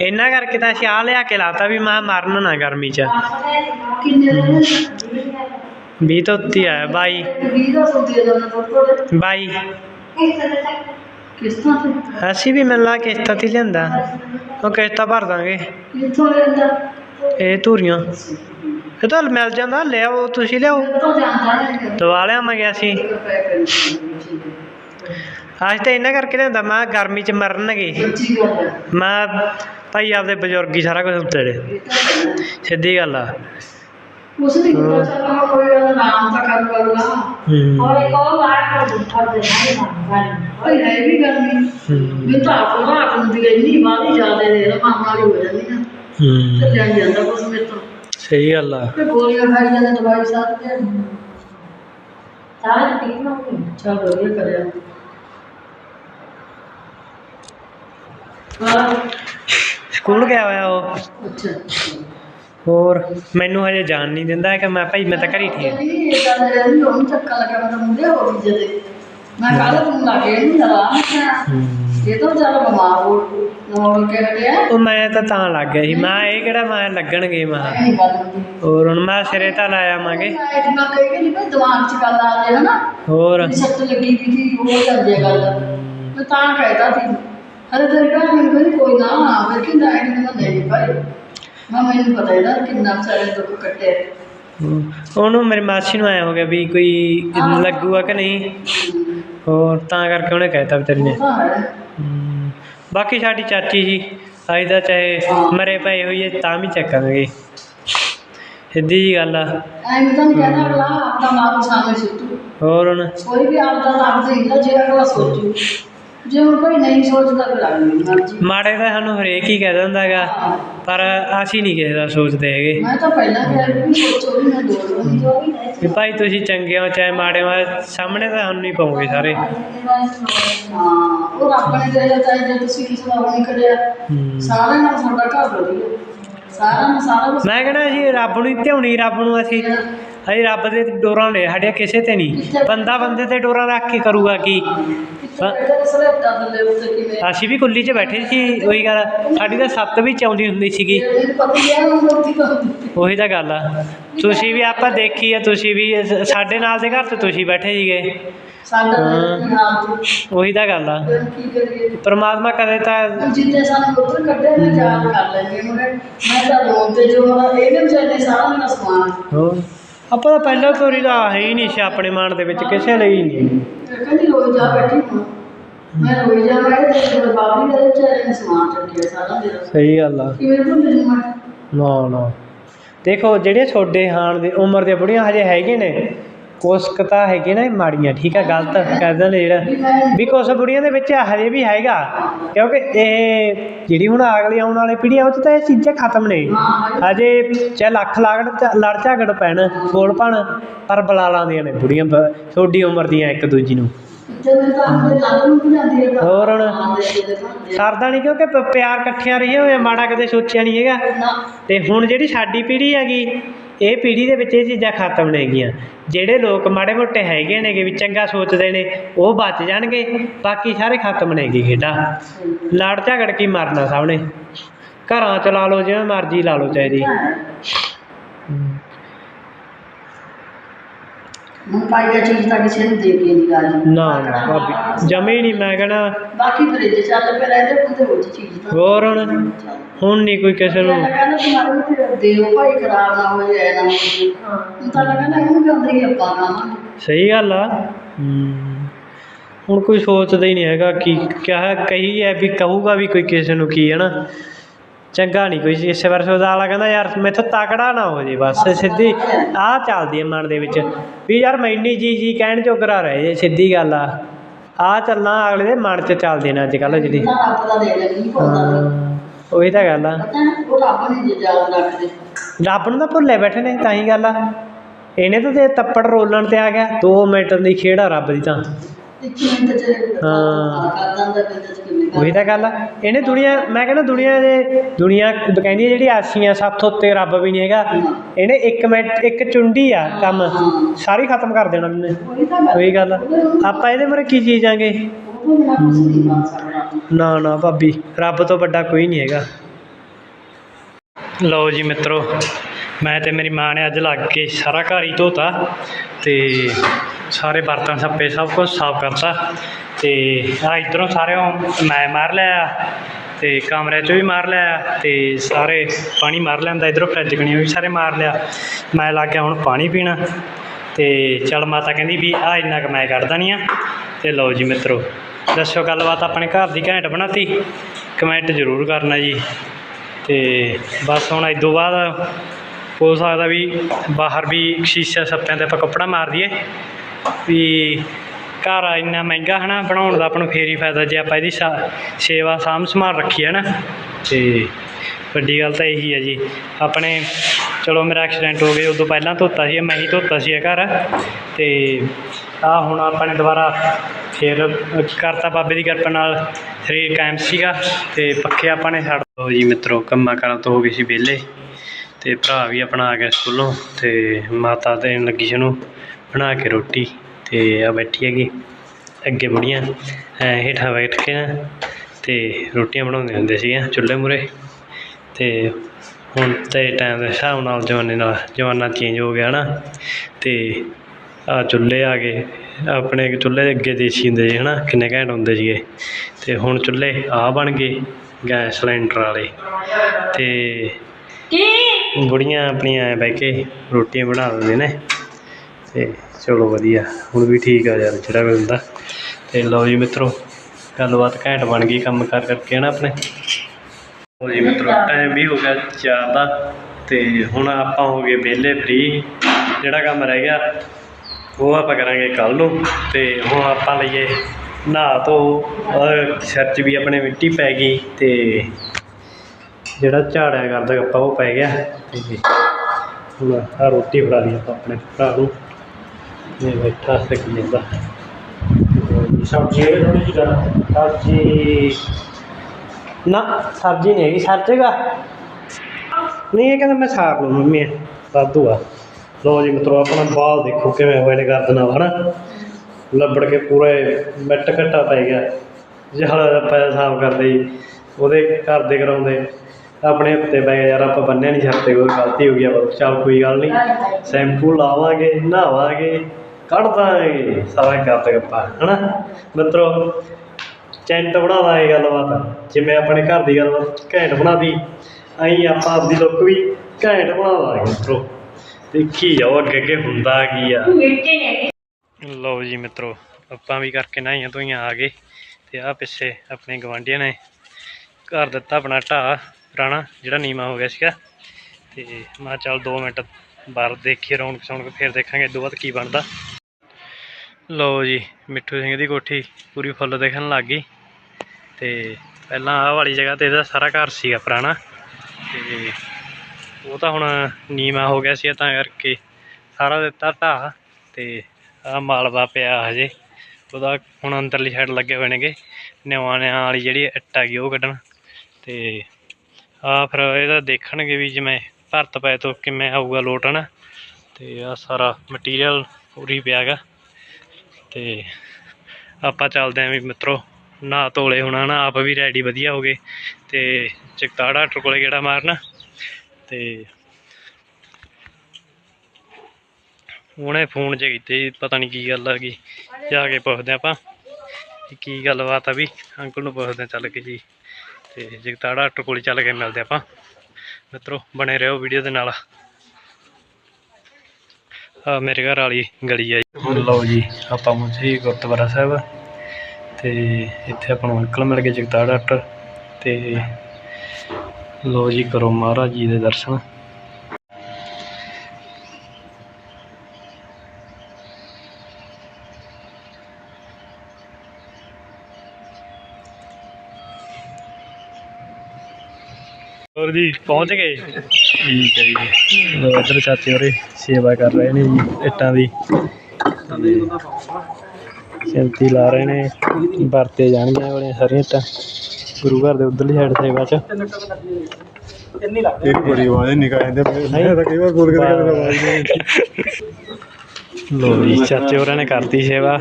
ਇਹਨਾਂ ਕਰਕੇ ਤਾਂ ਅਸੀਂ ਆਹ ਲਿਆ ਕੇ ਲਾਤਾ ਵੀ ਮਾਂ ਮਰਨ ਨਾ ਗਰਮੀ 'ਚ। ਕਿੰਨੇ ਦਿਨ 20 ਤੋਂ ਉੱਤੇ ਆਇਆ ਬਾਈ। ਵੀਹ ਦਾ ਸੁਣਦੇ ਜਾਂਦਾ ਥੋੜੇ ਬਾਈ। ਕਿਸ ਤਰ੍ਹਾਂ ਤੇ ਅਸੀਂ ਵੀ ਮਿਲਣਾ ਕਿਸ਼ਤਾਂ ਤੇ ਹੀ ਲਿਆਂਦਾ। ਉਹ ਕਿਸ਼ਤਾਂ ਭਰ ਦਾਂਗੇ। ਕਿੱਥੋਂ ਲੈਂਦਾ ਇਹ ਧੂਰੀਆਂ। ਇਹ ਤਾਂ ਮਿਲ ਜਾਂਦਾ ਲਿਆਓ ਤੁਸੀਂ ਲਿਆਓ। ਕਿੱਥੋਂ ਜਾਂਦਾ ਹੈ ਦਵਾ ਲਿਆਵਾਂਗੇ ਅਸੀਂ ਅੱਜ ਤਾਂ ਇਹਨਾਂ ਕਰਕੇ ਲਿਆਂਦਾ ਮੈਂ ਗਰਮੀ 'ਚ ਮਰਨਗੇ। ਮੈਂ ਭਾਈ ਆਪਦੇ ਬਜ਼ੁਰਗ ਸਾਰਾ ਕੁਝ ਉੱਤੜੇ ਇਹ ਤਾਂ ਹੈ। ਸਿੱਧੀ ਗੱਲ ਆ। ਉਸ ਦੀ ਗੁਰੂ ਚੱਲਣਾ ਕੋਈ ਉਹਦਾ ਨਾਮ ਤਾਂ ਕਰ ਲਵਾਂਗਾ ਔਰ ਇੱਕ ਉਹ ਵਾਰ ਕਰ ਦੇਣਾ ਕੋਈ ਹੈ ਵੀ ਗੱਲ ਨਹੀਂ ਮੈਂ ਤਾਂ ਆਪ ਨੂੰ ਆਪ ਨੂੰ ਦੀ ਇੰਨੀ ਬਾਦੀ ਜ਼ਿਆਦਾ ਦੇ ਰਹਾ ਮਾਮਾ ਵਾਲੀ ਹੋ ਜਾਂਦੀ ਨਾ ਚੱਲਿਆ ਜਾਂਦਾ ਕੁਛ ਮੇਰੇ ਤੋਂ ਸਹੀ ਗੱਲ ਆ ਤੇ ਗੋਲੀਆਂ ਖਾਈ ਜਾਂਦੇ ਦਵਾਈ ਸਾਥ ਤੇ ਤਾਂ ਠੀਕ ਨਾ ਹੋਈ ਚਲ ਵਧੀਆ ਕਰਿਆ ਸਕੂਲ ਗਿਆ ਹੋਇਆ ਉਹ ਅੱਛਾ ਹੋਰ? ਮੈਨੂੰ ਹਜੇ ਜਾਣ ਨਹੀਂ ਦਿੰਦਾ ਕਿ ਮੈਂ ਭਾਈ ਮੈਂ ਤਾਂ ਘਰੀ ਠੀਕ ਹੋ ਮੈਂ ਕੱਲ ਨੂੰ ਲੱਗੇ ਨਹੀਂ ਜਰਾ ਇਹ ਤਾਂ ਜ਼ਿਆਦਾ ਬਿਮਾਰ ਹੋ। ਹੋ। ਕੇ ਹਟਿਆ ਉਹ ਮੈਂ ਤਾਂ ਤਾਂ ਲੱਗ ਗਿਆ ਸੀ। ਮੈਂ ਇਹ ਕਿਹੜਾ ਮੈਂ ਲੱਗਣਗੇ ਮੈਂ ਇਹ ਨਹੀਂ ਗੱਲ ਹੁੰਦੀ ਹੋਰ ਹੁਣ ਮੈਂ ਸਿਰੇ ਤਾਂ ਲਾ ਆਵਾਂਗੇ ਮੈਂ ਇੱਕ ਮੈਂ ਕਹੀ ਕਿ ਨਹੀਂ ਭਾਈ ਦਿਮਾਗ 'ਚ ਗੱਲ ਆ ਜਾਏ ਹਨਾ ਹੋਰ? ਵੀ ਸੱਟ ਲੱਗੀ ਵੀ ਸੀ ਹੋ ਜਾਂਦੀ ਹੈ ਗੱਲ ਮੈਂ ਤਾਂ ਕਹਿਦਾ ਸੀ। ਅਰੇ ਤੇਰੇ ਘਰ ਮੈਨੂੰ ਕਹਿੰਦੀ ਕੋਈ ਨਾ ਮੈਂ ਕਿੰਨਾ ਇਹ ਨਹੀਂ ਨਹੀਂ ਭਾਈ। ਮੈਂ ਮੈਨੂੰ ਪਤਾ ਇਹਦਾ ਕਿੰਨਾ ਸਾਰੇ ਦੁੱਖ ਕੱਟੇ ਹਮ, ਉਹਨੂੰ ਮੇਰੀ ਮਾਸੀ ਨੂੰ ਆਇਆ ਹੋ ਗਿਆ ਵੀ ਕੋਈ ਲੱਗੂਗਾ ਕਿ ਨਹੀਂ? ਹੋਰ ਤਾਂ ਕਰਕੇ ਉਹਨੇ ਕਹਿਤਾ ਵਿਚਾਰੀ ਨੇ। ਉਹ ਤਾਂ ਹੈ। ਹਮ, ਬਾਕੀ ਸਾਡੀ ਚਾਚੀ ਜੀ ਅੱਜ ਦਾ ਚਾਹੇ ਮਰੇ ਪਏ ਹੋਈਏ ਤਾਂ ਵੀ ਚੱਕਾਂਗੇ ਸਿੱਧੀ ਜੀ ਗੱਲ ਆ। ਐਵੇਂ ਤਾਂ ਨਹੀਂ ਕਹਿੰਦਾ ਅਗਲਾ ਆਪਦਾ ਮਾਂ ਸਾਹਮਣੇ ਸੁੱਟੂ। ਹੋਰ ਹੁਣ? ਕੋਈ ਵੀ ਆਪਦਾ ਤਾਂ ਆਪਦੇ ਹੀ ਨਾ ਜਿਹੜਾ ਅਗਲਾ ਸੋਚੂ। ਜੇ ਹੁਣ ਕੋਈ ਨਹੀਂ ਸੋਚਦਾ ਫਿਰ ਆਪਣੀ ਮਰਜ਼ੀ ਮਾੜੇ ਤਾਂ ਸਾਨੂੰ ਹਰੇਕ ਹੀ ਕਹਿ ਦਿੰਦਾ ਹੈਗਾ ਹਾਂ। ਪਰ ਅਸੀਂ ਨਹੀਂ ਕਿਸੇ ਦਾ ਸੋਚਦੇ ਹੈਗੇ। ਮੈਂ ਤਾਂ ਪਹਿਲਾਂ ਕਿਹਾ ਵੀ ਸੋਚੋ ਵੀ ਮੈਂ ਦੋ ਜੋ ਵੀ ਵੀ ਭਾਈ ਤੁਸੀਂ ਚੰਗੇ ਹੋ ਚਾਹੇ ਮਾੜੇ ਹੋ ਸਾਹਮਣੇ ਤਾਂ ਸਾਨੂੰ ਨਹੀਂ ਪਾਉਂਗੇ ਸਾਰੇ। ਹਾਂ ਉਹ ਰੱਬ ਨੇ ਕਰਿਆ ਤਾਂ ਜੇ ਤੁਸੀਂ ਕਿਸੇ ਦਾ ਉਹ ਨਹੀਂ ਕਰਿਆ ਹੂੰ। ਸਾਰਿਆਂ ਨਾਲ ਤੁਹਾਡਾ ਘਰ ਵਧੀਆ। ਸਾਰਿਆਂ ਨੂੰ ਸਾਰਾ ਕੁਛ ਮੈਂ ਕਹਿੰਦਾ ਜੀ ਰੱਬ ਨੂੰ ਹੀ ਧਿਆਉਣੀ ਰੱਬ ਨੂੰ ਅਸੀਂ। ਅਸੀਂ ਰੱਬ ਦੇ ਡੋਰਾਂ ਨੇ ਸਾਡੀਆਂ ਕਿਸੇ ਤੇ ਨਹੀਂ। ਬੰਦਾ ਬੰਦੇ ਤੇ ਡੋਰਾਂ ਰੱਖ ਕੇ ਕਰੂਗਾ ਕੀ? ਅਸੀਂ ਵੀ ਕੁੱਲੀ 'ਚ ਬੈਠੇ ਸੀ ਉਹੀ ਗੱਲ ਸਾਡੀ ਤਾਂ ਸੱਤ ਵੀ ਚਾਉਂਦੀ ਹੁੰਦੀ ਸੀਗੀ। ਉਹ ਤੋਂ ਗੱਲ ਆ। ਤੁਸੀਂ ਵੀ ਆਪਾਂ ਦੇਖੀ ਆ ਤੁਸੀਂ ਵੀ ਸਾਡੇ ਨਾਲ ਦੇ ਘਰ ਤੇ ਤੁਸੀਂ ਬੈਠੇ ਸੀਗੇ। ਸਾਡਾ ਉਹੀ ਤਾਂ ਗੱਲ ਆ। ਪਰਮਾਤਮਾ ਕਦੇ ਤਾਂ ਜਿੱਤੇ ਸਾਨੂੰ ਉੱਧਰ ਕੱਢੇ ਨਾ ਯਾਦ ਕਰ ਲੈਂਦੇ ਉਹਨੇ ਮੈਂ ਤਾਂ ਤੇ ਜੋ ਇਹਦੇ ਵਿਚਾਰੇ ਸਾਰਾ ਮੇਰਾ ਸਮਾਨ ਆਪਾਂ ਤਾਂ ਪਹਿਲਾਂ ਤੋਂ ਹੀ ਤਾਂ ਹੈ ਹੀ ਨਹੀਂ ਸੀ ਆਪਣੇ ਮਨ ਦੇ ਵਿੱਚ ਕਿਸੇ ਲਈ ਨਹੀਂ। ਕਹਿੰਦੀ ਰੋਈ ਜਾ ਬੈਠੀ ਹੁਣ ਮੈਂ ਰੋਈ ਜਾ ਮੈਂ ਤੇ ਮੇਰੇ ਦੇ ਵਿਚਾਰੇ ਨੇ ਸਮਾਨ ਚੱਕਿਆ ਸਾਰਾ ਮੇਰਾ। ਸਹੀ ਗੱਲ ਆ। ਕਿਵੇਂ ਮੈਂ? ਨਾ ਨਾ। ਦੇਖੋ ਜਿਹੜੇ ਛੋਡੇ ਹਾਣ ਦੇ ਉਮਰ ਦੇ ਬੁੜੀਆਂ ਹਜੇ ਹੈਗੇ ਨੇ ਕੁਛ ਕੁ ਤਾਂ ਹੈਗੇ ਨੇ ਮਾੜੀਆਂ, ਠੀਕ ਆ, ਗਲਤ ਕਹਿੰਦੇ ਨੇ ਜਿਹੜਾ। ਵੀ ਕੁਛ ਬੁੜੀਆਂ ਦੇ ਵਿੱਚ ਹਜੇ ਵੀ ਹੈਗਾ, ਕਿਉਂਕਿ ਇਹ ਜਿਹੜੀ ਹੁਣ ਅਗਲੀ ਆਉਣ ਵਾਲੀ ਪੀੜ੍ਹੀ ਆ, ਉਹ 'ਚ ਤਾਂ ਇਹ ਚੀਜ਼ਾਂ ਖਤਮ ਨੇ। ਹਜੇ ਚਾਹੇ ਲੱਖ ਲਾਗੜ ਲੜ ਝਗੜ ਪੈਣ, ਬੋਲ ਪਣ ਪਰ ਬੁਲਾ ਲਾਉਂਦੀਆਂ ਨੇ ਬੁੜੀਆਂ ਬ- ਛੋਟੀ ਉਮਰ ਦੀਆਂ ਇੱਕ ਦੂਜੀ ਨੂੰ। ਹੋਰ ਹੁਣ ਹਾਂ ਦੇ ਸਰਦਾ ਨਹੀਂ ਕਿਉਂਕਿ ਪ- ਪਿਆਰ ਇਕੱਠਿਆਂ ਰਹੀਆਂ ਹੋਏ ਮਾੜਾ ਕਦੇ ਸੋਚਿਆ ਨਹੀਂ ਹੈਗਾ। ਤੇ ਹੁਣ ਜਿਹੜੀ ਸਾਡੀ ਪੀੜ੍ਹੀ ਹੈਗੀ ਇਹ ਪੀੜ੍ਹੀ ਦੇ ਵਿੱਚ ਇਹ ਚੀਜ਼ਾਂ ਖਤਮ ਨੇ ਹੈਗੀਆਂ ਜਿਹੜੇ ਲੋਕ ਮਾੜੇ ਮੋਟੇ ਹੈਗੇ ਨੇਗੇ ਵੀ ਚੰਗਾ ਸੋਚਦੇ ਨੇ ਉਹ ਬਚ ਜਾਣਗੇ ਬਾਕੀ ਸਾਰੇ ਖਤਮ ਨੇਗੇ ਖੇਡਾਂ। ਲੜ ਝਗੜ ਕੀ ਮਰਨਾ ਸਭ ਨੇ ਘਰਾਂ ਚ ਲਾ ਲਓ ਜਿਵੇਂ ਮਰਜ਼ੀ ਲਾ ਲਓ ਚਾਹੀਦੀ ਪਾਈ ਦਾ ਚੀਜ਼ ਤਾਂ ਕਿਸੇ ਨੂੰ ਦੇ ਕੇ ਨਹੀਂ ਰਾਜੀ ਨਾ ਨਾ ਭਾਬੀ ਜਮੇ ਨਹੀਂ ਮੈਂ ਕਹਣਾ। ਬਾਕੀ ਫਰਿੱਜ ਚੱਲ ਪਿਆ ਇਹਦੇ ਉਹਦੇ ਵਿੱਚ ਚੀਜ਼ ਹੋਰ ਹੁਣ? ਹੁਣ ਨਹੀਂ ਕੋਈ ਕਿਸੇ ਨੂੰ। ਕਹਿੰਦਾ ਦਿਓ ਭਾਈ ਖਰਾਬ ਨਾ ਹੋ ਜਾਏ ਨਾ ਹੋ ਤਾਂ ਕਹਿੰਦਾ ਇਹਨੂੰ ਹੀ ਆਪਾਂ ਖਾਵਾਂਗੇ ਸਹੀ ਗੱਲ ਆ। ਹਮ। ਹੁਣ ਕੋਈ ਸੋਚਦਾ ਹੀ ਨਹੀਂ ਹੈਗਾ ਕਿ ਕਿਆ ਕਹੀ ਹੈ ਵੀ ਕਹੂਗਾ ਵੀ ਕੋਈ ਕਿਸੇ ਨੂੰ ਕੀ ਹੈ ਨਾ ਚੰਗਾ ਨਹੀਂ ਕੋਈ ਇਸੇ ਵਾਰ ਸੋਚਦਾ ਆਲਾ ਕਹਿੰਦਾ ਯਾਰ ਮੈਥੋਂ ਤਕੜਾ ਨਾ ਹੋ ਜੇ ਬਸ। ਸਿੱਧੀ ਆਹ ਚੱਲਦੀ ਹੈ ਮਨ ਦੇ ਵਿੱਚ ਵੀ ਯਾਰ ਮੈਂ ਇੰਨੀ ਜੀ ਜੀ ਕਹਿਣ ਜੋਗਰਾ ਰਹੇ ਜੇ ਸਿੱਧੀ ਗੱਲ ਆ। ਆ ਚੱਲਣਾ ਅਗਲੇ ਦੇ ਮਨ 'ਚ ਚੱਲਦੇ ਨੇ ਅੱਜ ਕੱਲ੍ਹ ਜਿਹੜੀ। ਤਾਂ ਰੱਬ ਦਾ ਦੇ ਦੇ ਨਹੀਂ ਪਉਂਦਾ ਹਾਂ, ਉਹੀ ਤਾਂ ਗੱਲ ਆ। ਪਤਾ ਨਾ ਉਹ ਰੱਬ ਨੇ ਜੇ ਯਾਦ ਰੱਖਦੇ ਰੱਬ ਨੂੰ ਤਾਂ ਭੁੱਲੇ ਬੈਠੇ ਨੇ ਤਾਂ ਹੀ ਗੱਲ ਆ। ਇਹਨੇ ਤਾਂ ਤੇ ਤੱਪੜ ਰੋਲਣ ਤੇ ਆ ਗਿਆ 2 ਮਿੰਟ ਦੀ ਖੇਡ ਆ ਰੱਬ ਦੀ ਤਾਂ। ਇੱਕ ਮਿੰਟ ਚ ਹਾਂ। ਕਰ ਦਿੰਦਾ ਬੰਦੇ ਚ ਕਿਵੇਂ ਕਰ ਉਹੀ ਤਾਂ ਗੱਲ ਆ। ਇਹਨੇ ਦੁਨੀਆ ਮੈਂ ਕਹਿੰਦਾ ਦੁਨੀਆ ਦੇ ਦੁਨੀਆ ਕਹਿੰਦੀ ਹੈ ਜਿਹੜੀ ਆਸੀਆਂ ਸਾਥੋਂ ਉੱਤੇ ਰੱਬ ਵੀ ਨਹੀਂ ਹੈਗਾ। ਇਹਨੇ 1 ਮਿੰਟ ਇੱਕ ਚੁੰਡੀ ਆ ਕੰਮ। ਸਾਰੀ ਖਤਮ ਕਰ ਦੇਣਾ ਇਹਨੇ ਉਹੀ ਤਾਂ ਗੱਲ ਉਹੀ ਗੱਲ ਆ। ਆਪਾਂ ਇਹਦੇ ਮਰੇ ਕੀ ਚੀਜ਼ਾਂਗੇ ਉਹ ਕੁਛ ਨਹੀਂ ਬਣ ਸਕਦਾ ਨਾ ਨਾ ਭਾਬੀ, ਰੱਬ ਤੋਂ ਵੱਡਾ ਕੋਈ ਨਹੀਂ ਹੈਗਾ। ਲਓ ਜੀ ਮਿੱਤਰੋ, ਮੈਂ ਤੇ ਮੇਰੀ ਮਾਂ ਨੇ ਅੱਜ ਲੱਗ ਕੇ ਸਾਰਾ ਘਰ ਹੀ ਧੋਤਾ ਤੇ ਸਾਰੇ ਬਰਤਨ, ਸੱਪੇ ਸਭ ਕੁਝ ਸਾਫ਼ ਕਰਤਾ ਤੇ ਆ ਇਧਰੋਂ ਸਾਰੇ ਮੈਂ ਮਾਰ ਲਿਆ ਤੇ ਕਮਰੇ 'ਚ ਵੀ ਮਾਰ ਲਿਆ ਤੇ ਸਾਰੇ ਪਾਣੀ ਮਾਰ ਲੈਂਦਾ, ਇਧਰੋਂ ਫਰਿੱਜ ਕਣੀ ਵੀ ਸਾਰੇ ਮਾਰ ਲਿਆ। ਮੈਂ ਲੱਗ ਗਿਆ ਹੁਣ ਪਾਣੀ ਪੀਣਾ ਤੇ ਚਲ ਮਾਤਾ ਕਹਿੰਦੀ ਵੀ ਆ ਇੰਨਾ ਕੁ ਮੈਂ ਕੱਢ ਦਣੀ ਆ। ਤੇ ਲਓ ਜੀ ਮਿੱਤਰੋ ਦੱਸੋ ਗੱਲਬਾਤ ਆਪਣੇ ਘਰ ਦੀ ਘੈਂਟ ਬਣਾਤੀ? ਕਮੈਂਟ ਜ਼ਰੂਰ ਕਰਨਾ ਜੀ। ਤੇ ਬਸ ਹੁਣ ਇਸ ਤੋਂ ਬਾਅਦ ਹੋ ਸਕਦਾ ਵੀ ਬਾਹਰ ਵੀ ਸ਼ੀਸ਼ਾ ਸੱਪਿਆਂ ਤੇ ਆਪਾਂ ਕੱਪੜਾ ਮਾਰ ਦਈਏ। ਵੀ ਘਰ ਆ ਇੰਨਾ ਮਹਿੰਗਾ ਹਨਾ, ਬਣਾਉਣ ਦਾ ਆਪਾਂ ਨੂੰ ਫੇਰ ਹੀ ਫਾਇਦਾ ਜੇ ਆਪਾਂ ਇਹਦੀ ਸਾ- ਸੇਵਾ ਸਾਂਭ ਸੰਭਾਲ ਰੱਖੀਏ ਨਾ। ਤੇ ਵੱਡੀ ਗੱਲ ਤਾਂ ਇਹੀ ਹੈ ਜੀ। ਆਪਣੇ ਚਲੋ ਮੇਰਾ ਐਕਸੀਡੈਂਟ ਹੋ ਗਿਆ, ਉਦੋਂ ਪਹਿਲਾਂ ਧੋਤਾ ਸੀ, ਮੈਂ ਹੀ ਧੋਤਾ ਸੀ ਇਹ ਘਰ। ਤੇ ਆ ਹੁਣ ਆਪਾਂ ਨੇ ਦੁਬਾਰਾ ਫਿਰ ਕਰਤਾ ਬਾਬੇ ਦੀ ਕਿਰਪਾ ਨਾਲ ਸਰੀਰ ਕਾਇਮ ਸੀਗਾ ਤੇ ਪੱਖੇ ਆਪਾਂ ਨੇ ਛੱਡ ਲਓ ਜੀ ਮਿੱਤਰੋ, ਕੰਮਾਂ ਕਾਰਾਂ ਤੋਂ ਹੋ ਗਏ ਸੀ ਵਿਹਲੇ ਤੇ ਭਰਾ ਵੀ ਆਪਣਾ ਆ ਗਿਆ ਸਕੂਲੋਂ ਤੇ ਮਾਤਾ ਦੇਣ ਲੱਗੀ ਸੀ ਉਹਨੂੰ ਬਣਾ ਕੇ ਰੋਟੀ ਤੇ ਆ ਬੈਠੀ ਹੈਗੀ, ਅੱਗੇ ਬੁੜੀਆਂ ਐ ਹੇਠਾਂ ਬੈਠ ਕੇ ਨਾ ਤੇ ਰੋਟੀਆਂ ਬਣਾਉਂਦੇ ਹੁੰਦੇ ਸੀਗੇ ਚੁੱਲ੍ਹੇ ਮੂਹਰੇ ਤੇ ਹੁਣ ਤੇ ਟਾਈਮ ਦੇ ਹਿਸਾਬ ਨਾਲ ਜ਼ਮਾਨੇ ਨਾਲ, ਜ਼ਮਾਨਾ ਚੇਂਜ ਹੋ ਗਿਆ ਨਾ ਤੇ ਆ ਚੁੱਲ੍ਹੇ ਆ ਗਏ ਆਪਣੇ ਚੁੱਲ੍ਹੇ ਦੇ ਅੱਗੇ ਦੇਸੀ ਹੁੰਦੇ ਸੀ ਹਨਾ? ਕਿੰਨੇ ਘੈਂਟ ਹੁੰਦੇ ਸੀਗੇ। ਤੇ ਹੁਣ ਚੁੱਲ੍ਹੇ ਆ ਬਣ ਗਏ ਗੈਸ ਸਿਲੰਡਰ ਵਾਲੇ। ਤੇ ਕੀ? ਬੁੜੀਆਂ ਆਪਣੀਆਂ ਐ ਬਹਿ ਕੇ ਰੋਟੀਆਂ ਬਣਾ ਦਿੰਦੇ ਨੇ। ਤੇ ਚਲੋ ਵਧੀਆ ਹੁਣ ਵੀ ਠੀਕ ਆ ਯਾਰ ਜਿਹੜਾ ਵੀ ਹੁੰਦਾ ਤੇ ਲਓ ਜੀ ਮਿੱਤਰੋ ਗੱਲਬਾਤ ਘੈਂਟ ਬਣ ਗਈ ਕੰਮ ਕਰ ਕਰਕੇ ਨਾ ਆਪਣੇ? ਲਓ ਜੀ ਮਿੱਤਰੋ ਟਾਈਮ ਵੀ ਹੋ ਗਿਆ ਚਾਰ ਦਾ। ਤੇ ਹੁਣ ਆਪਾਂ ਹੋ ਗਏ ਵਿਹਲੇ ਫ੍ਰੀ ਜਿਹੜਾ ਕੰਮ ਰਹਿ ਗਿਆ ਉਹ ਆਪਾਂ ਕਰਾਂਗੇ ਕੱਲ ਨੂੰ ਤੇ ਹੁਣ ਆਪਾਂ ਲਈਏ ਨਹਾ ਧੋ। ਸਿਰ 'ਚ ਵੀ ਆਪਣੇ ਮਿੱਟੀ ਪੈ ਗਈ ਤੇ ਜਿਹੜਾ ਝਾੜਿਆ ਕਰਦਾ ਗੱਪਾ ਉਹ ਪੈ ਗਿਆ ਤੇ ਹੁਣ ਆ ਰੋਟੀ ਫੜਾ ਲਈ ਆਪਾਂ ਆਪਣੇ ਭਰਾ ਨੂੰ। ਇਹ ਬੈਠਾ ਸਕੀ ਜਾਂਦਾ ਸਬਜ਼ੀ ਇਹ ਥੋੜੀ ਜਿਹੀ ਕਰ ਸਬਜ਼ੀ ਨਾ ਸਬਜ਼ੀ ਨਹੀਂ ਹੈਗੀ ਸਰਜੇਗਾ ਨਹੀਂ ਇਹ ਕਹਿੰਦਾ ਮੈਂ ਸਾਰ ਲੂ ਮੰਮੀ ਸਾਧੂ ਆ। ਲੋ ਜੀ ਮਿੱਤਰੋ, ਆਪਣਾ ਬਾਲ ਦੇਖੋ ਕਿਵੇਂ ਹੋਏ ਨੇ ਗਰਦਨਾ ਹਨਾ? ਲੱਭੜ ਕੇ ਪੂਰੇ ਮਿੱਟ ਘੱਟਾ ਪੈ ਗਿਆ। ਜਿਹੜਾ ਆਪਾਂ ਸਾਫ਼ ਕਰਦੇ ਜੀ, ਉਹਦੇ ਘਰ ਦੇ ਕਰਾਉਂਦੇ। ਆਪਣੇ ਹੱਥੇ ਪੈ ਗਿਆ, ਯਾਰ, ਆਪਾਂ ਬੰਨਿਆ ਨਹੀਂ ਛੱਤੇ ਕੋਈ ਗਲਤੀ ਹੋ ਗਈ ਆ ਚੱਲ ਕੋਈ ਗੱਲ ਨਹੀਂ ਸ਼ੈਂਪੂ ਲਾਵਾਂਗੇ, ਨਹਾਵਾਂਗੇ, ਕੱਢ ਦਾਂਗੇ, ਸਾਰਾ ਕਰਦੇ ਗੱਪਾ, ਹਨਾ? ਮਿੱਤਰੋ, ਚੈਂਟ ਬਣਾ ਦਾਂਗੇ ਗੱਲਬਾਤ। ਜਿਵੇਂ ਆਪਣੇ ਘਰ ਦੀ ਗੱਲਬਾਤ ਘੈਂਟ ਬਣਾਦੀ ਅਸੀਂ ਆਪਾਂ ਆਪਦੀ ਲੁੱਕ ਵੀ ਘੈਂਟ ਬਣਾ ਦਾਂਗੇ ਮਿੱਤਰੋ। ਦੇਖੀ ਜਾਓ ਅੱਗੇ ਅੱਗੇ ਹੁੰਦਾ ਕੀ ਆ। ਲਓ ਜੀ ਮਿੱਤਰੋ, ਆਪਾਂ ਵੀ ਕਰਕੇ ਨਹਾਈਆਂ ਧੋਈਆਂ ਆ ਗਏ ਤੇ ਆ ਪਿੱਛੇ ਆਪਣੇ ਗਵਾਂਢੀਆਂ ਨੇ ਘਰ ਦਿੱਤਾ ਆਪਣਾ ਢਾਹ, ਪੁਰਾਣਾ, ਜਿਹੜਾ ਨੀਮਾ ਹੋ ਗਿਆ ਸੀਗਾ। ਤੇ ਮੈਂ ਕਿਹਾ ਚੱਲ 2 ਮਿੰਟ ਬਾਹਰ ਦੇਖੀਏ, ਰੌਣਕ ਸੌਣਕ ਫਿਰ ਦੇਖਾਂਗੇ ਇਸ ਤੋਂ ਬਾਅਦ ਕੀ ਬਣਦਾ। ਲਓ ਜੀ, ਮਿੱਠੂ ਸਿੰਘ ਦੀ ਕੋਠੀ ਪੂਰੀ ਫੁੱਲ ਦੇਖਣ ਲੱਗ ਗਈ ਤੇ ਪਹਿਲਾਂ ਆਹ ਵਾਲੀ ਜਗ੍ਹਾ ਤੇ ਇਹਦਾ ਸਾਰਾ ਘਰ ਸੀਗਾ ਪੁਰਾਣਾ ਤੇ ਉਹ ਤਾਂ ਹੁਣ ਨੀਮਾ ਹੋ ਗਿਆ ਸੀ ਤਾਂ ਕਰਕੇ ਸਾਰਾ ਦਿੱਤਾ ਢਾਹ ਤੇ ਆ ਮਾਲਵਾ ਪਿਆ ਹਜੇ। ਉਹਦਾ ਹੁਣ ਅੰਦਰਲੀ ਸਾਈਡ ਲੱਗੇ ਹੋਏ ਨੇਗੇ। ਨਿਵਾਣਿਆਂ ਵਾਲੀ ਜਿਹੜੀ ਇੱਟ ਹੈਗੀ ਉਹ ਕੱਢਣ। ਤੇ ਆ ਫਿਰ ਇਹਦਾ ਦੇਖਣਗੇ ਵੀ ਜਿਵੇਂ ਭਰਤ ਪਏ ਤੋਂ ਕਿਵੇਂ ਆਊਗਾ ਲੋਟ, ਹਨਾ। ਤੇ ਆ ਸਾਰਾ ਮਟੀਰੀਅਲ ਪੂਰੀ ਪਿਆ ਗਾ ਤੇ ਆਪਾਂ ਚੱਲਦੇ ਆਂ ਵੀ ਮਿੱਤਰੋ, ਨਹਾ ਧੋਲੇ ਹੋਣਾ ਨਾ ਆਪ ਵੀ ਰੈਡੀ ਵਧੀਆ ਹੋ ਗਏ। ਤੇ ਜਗਤਾਰ ਟਰਕੋਲੇ ਕੋਲੇ ਗੇੜਾ ਮਾਰਨਾ। ਤੇ ਉਹਨੇ ਫੋਨ 'ਚ ਕੀਤੇ ਜੀ, ਪਤਾ ਨਹੀਂ ਕੀ ਗੱਲ ਆ ਗਈ। ਜਾ ਕੇ ਪੁੱਛਦੇ ਆਪਾਂ ਕੀ ਗੱਲਬਾਤ ਆ ਵੀ। ਅੰਕਲ ਨੂੰ ਪੁੱਛਦੇ ਹਾਂ ਚੱਲ ਕੇ ਜੀ। ਤੇ ਜਗਤਾਰ ਡਾਕਟਰ ਕੋਲ ਚੱਲ ਕੇ ਮਿਲਦੇ ਆਪਾਂ। ਮਿੱਤਰੋ ਬਣੇ ਰਹੋ ਵੀਡੀਓ ਦੇ ਨਾਲ। ਆ ਮੇਰੇ ਘਰ ਵਾਲੀ ਗਲੀ ਆ ਜੀ। ਲਓ ਜੀ ਆਪਾਂ ਪਹੁੰਚੇ ਗੁਰਦੁਆਰਾ ਸਾਹਿਬ। ਤੇ ਇੱਥੇ ਆਪਾਂ ਨੂੰ ਅੰਕਲ ਮਿਲ ਗਏ ਜਗਤਾਰ ਡਾਕਟਰ। ਤੇ ਲਓ ਜੀ ਕਰੋ ਮਹਾਰਾਜ ਜੀ ਦੇ ਦਰਸ਼ਨ। ਹੋਰ ਜੀ ਪਹੁੰਚ ਗਏ? ਠੀਕ ਹੈ ਜੀ। ਲੋ ਇੱਧਰ ਚਾਚੇ ਹੋਰੇ ਸੇਵਾ ਕਰ ਰਹੇ ਨੇ ਜੀ ਇੱਟਾਂ ਦੀ। ਸ਼ੈਂਤੀ ਲਾ ਰਹੇ ਨੇ ਵਰਤੇ ਜਾਣਗੀਆਂ ਵਾਲੀਆਂ ਸਾਰੀਆਂ ਇੱਟਾਂ। ਗੁਰੂ ਘਰ ਦੇ ਉਧਰਲੀ ਸਾਈਡ ਸੇਵਾ ਚ। ਇੱਕ ਬੜੀ ਆਵਾਜ਼ ਨਿਕਲ ਜਾਂਦੇ ਮੈਂ ਤਾਂ ਕਈ ਵਾਰ ਬੋਲ ਕੇ ਆਵਾਜ਼ ਨਹੀਂ ਲੋ ਜੀ ਚਾਚੇ ਹੋਰਾਂ ਨੇ ਕਰਤੀ ਸੇਵਾ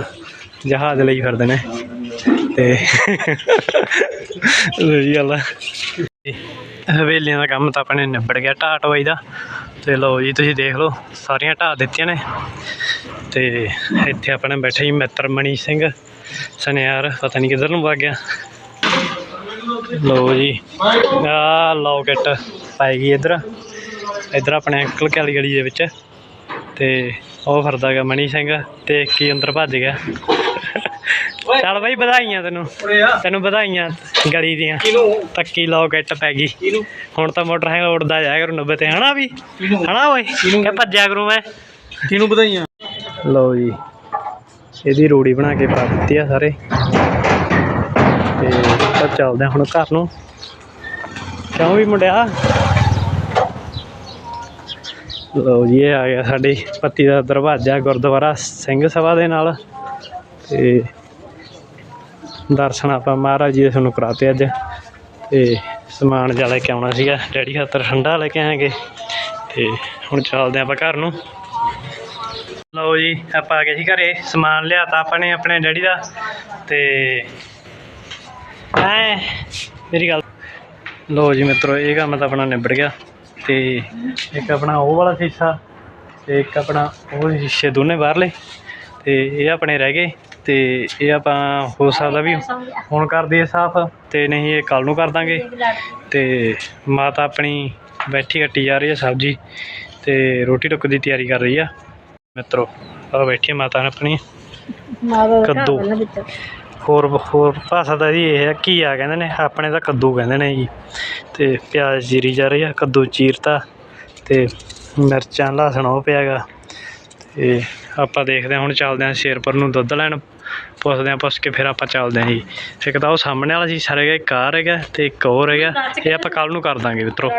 ਜਹਾਜ਼ ਲਈ ਫਿਰਦੇ ਨੇ। ਤੇ ਸਹੀ ਗੱਲ ਆ। ਹਵੇਲੀਆਂ ਦਾ ਕੰਮ ਤਾਂ ਆਪਣੇ ਨਿਬੜ ਗਿਆ ਢਾਹ ਢਵਾਈ ਦਾ। ਤੇ ਲਓ ਜੀ ਤੁਸੀਂ ਦੇਖ ਲਓ ਸਾਰੀਆਂ ਢਾਹ ਦਿੱਤੀਆਂ ਨੇ। ਤੇ ਇੱਥੇ ਆਪਣੇ ਬੈਠੇ ਜੀ ਮਿੱਤਰ ਮਣੀ ਸਿੰਘ ਸਨਿਆਰ ਪਤਾ ਨਹੀਂ ਕਿੱਧਰ ਨੂੰ ਵਗ ਗਿਆ। ਲਓ ਜੀ। ਆ ਲੌਕਟ ਪਾਈ ਗਈ ਇੱਧਰ। ਇੱਧਰ ਆਪਣੇ ਅੰਕਲ ਕਾਲੀ ਗਲੀ ਦੇ ਵਿੱਚ। ਤੇ ਉਹ ਫਿਰਦਾ ਗਾ ਮਣੀ ਸਿੰਘ ਤੇ ਕੀ ਅੰਦਰ ਭੱਜ ਗਿਆ। ਚੱਲ ਬਈ ਵਧਾਈਆਂ ਤੈਨੂੰ। ਤੈਨੂੰ ਵਧਾਈਆਂ ਗਲੀ ਦੀਆਂ। ਤੱਕੀ ਲੌਕਟ ਪੈ ਗਈ। ਹੁਣ ਤਾਂ ਮੋਟਰਸਾਈਕਲ ਉੱਡਦਾ ਜਾਇਆ ਕਰੂ 90 ਤੇ। ਹਨਾ ਵੀ? ਹਨਾ ਓਏ? ਕਿ ਭੱਜਿਆ ਕਰੂ ਮੈਂ? ਕਿਹਨੂੰ ਵਧਾਈਆਂ? ਲਓ ਜੀ। ਇਹਦੀ ਰੋੜੀ ਬਣਾ ਕੇ ਪਾ ਦਿੱਤੀ ਆ ਸਾਰੇ। ਤੇ ਚੱਲਦੇ ਹਾਂ ਹੁਣ ਘਰ ਨੂੰ। ਕਿਉਂ ਵੀ ਮੁੰਡਿਆ? ਲਓ ਜੀ, ਇਹ ਆ ਗਿਆ ਸਾਡੇ ਪੱਤੀ ਦਾ ਦਰਵਾਜ਼ਾ, ਗੁਰਦੁਆਰਾ ਸਿੰਘ ਸਭਾ ਦੇ ਨਾਲ। ਤੇ ਦਰਸ਼ਨ ਆਪਾਂ ਮਹਾਰਾਜ ਜੀ ਦੇ ਤੁਹਾਨੂੰ ਕਰਾਤੇ ਅੱਜ। ਤੇ ਸਮਾਨ ਜਿਹਾ ਲੈ ਕੇ ਆਉਣਾ ਸੀਗਾ, ਡੈਡੀ ਖਾਤਰ ਠੰਡਾ ਲੈ ਕੇ ਆਏਗੇ ਤੇ ਹੁਣ ਚੱਲਦੇ ਆਪਾਂ ਘਰ ਨੂੰ। ਲਓ ਜੀ, ਆਪਾਂ ਆ ਗਏ ਸੀ ਘਰੇ, ਸਮਾਨ ਲਿਆਤਾ ਆਪਾਂ ਨੇ ਆਪਣੇ ਡੈਡੀ ਦਾ। ਤੇ ਐ ਮੇਰੀ ਗੱਲ ਲਓ ਜੀ ਮਿੱਤਰੋ ਇਹ ਕੰਮ ਤਾਂ ਆਪਣਾ ਨਿਬੜ ਗਿਆ ਤੇ ਇੱਕ ਆਪਣਾ ਉਹ ਵਾਲਾ ਸ਼ੀਸ਼ਾ ਤੇ ਇੱਕ ਆਪਣਾ ਉਹ ਸ਼ੀਸ਼ੇ ਦੋਨੇ ਬਾਹਰਲੇ ਤੇ ਇਹ ਆਪਣੇ ਰਹਿ ਗਏ ਤੇ ਇਹ ਆਪਾਂ ਹੋ ਸਕਦਾ ਵੀ ਹੁਣ ਕਰ ਦਈਏ ਸਾਫ਼ ਤੇ ਨਹੀਂ ਇਹ ਕੱਲ ਨੂੰ ਕਰ ਦਾਂਗੇ ਤੇ ਮਾਤਾ ਆਪਣੀ ਬੈਠੀ ਕੱਟੀ ਜਾ ਰਹੀ ਹੈ ਸਬਜ਼ੀ ਤੇ ਰੋਟੀ ਟੁੱਕ ਦੀ ਤਿਆਰੀ ਕਰ ਰਹੀ ਆ। ਮਿੱਤਰੋ ਆ ਬੈਠੀ ਮਾਤਾ ਆਪਣੀ। ਕੱਦੂ। ਹੋਰ ਹੋਰ ਭਾਸ਼ਾ ਦਾ ਜੀ ਇਹ ਹੈ ਘੀਆ ਕਹਿੰਦੇ ਨੇ ਆਪਣੇ ਤਾਂ ਕੱਦੂ ਕਹਿੰਦੇ ਨੇ ਜੀ। ਤੇ ਪਿਆਜ਼ ਚੀਰੀ ਜਾ ਰਹੀ ਆ ਕੱਦੂ ਚੀਰਤਾ ਤੇ ਮਿਰਚਾਂ ਲਸਣ ਉਹ ਪਿਆਗਾ ਤੇ ਆਪਾਂ ਦੇਖਦੇ ਹਾਂ ਹੁਣ ਚੱਲਦੇ ਹਾਂ ਸ਼ੇਰਪੁਰ ਨੂੰ ਦੁੱਧ ਲੈਣ। ਪੁੱਛਦੇ ਹਾਂ ਪੁੱਛ ਕੇ ਫਿਰ ਆਪਾਂ ਚੱਲਦੇ ਹਾਂ ਜੀ। ਇੱਕ ਤਾਂ ਉਹ ਸਾਹਮਣੇ ਵਾਲਾ ਸੀ ਸਾਰੇ ਇੱਕ ਕਾਰ ਹੈਗਾ ਤੇ ਇੱਕ ਹੋਰ ਹੈਗਾ ਇਹ ਆਪਾਂ ਕੱਲ ਨੂੰ ਕਰ ਦਾਂਗੇ ਮਿੱਤਰੋ।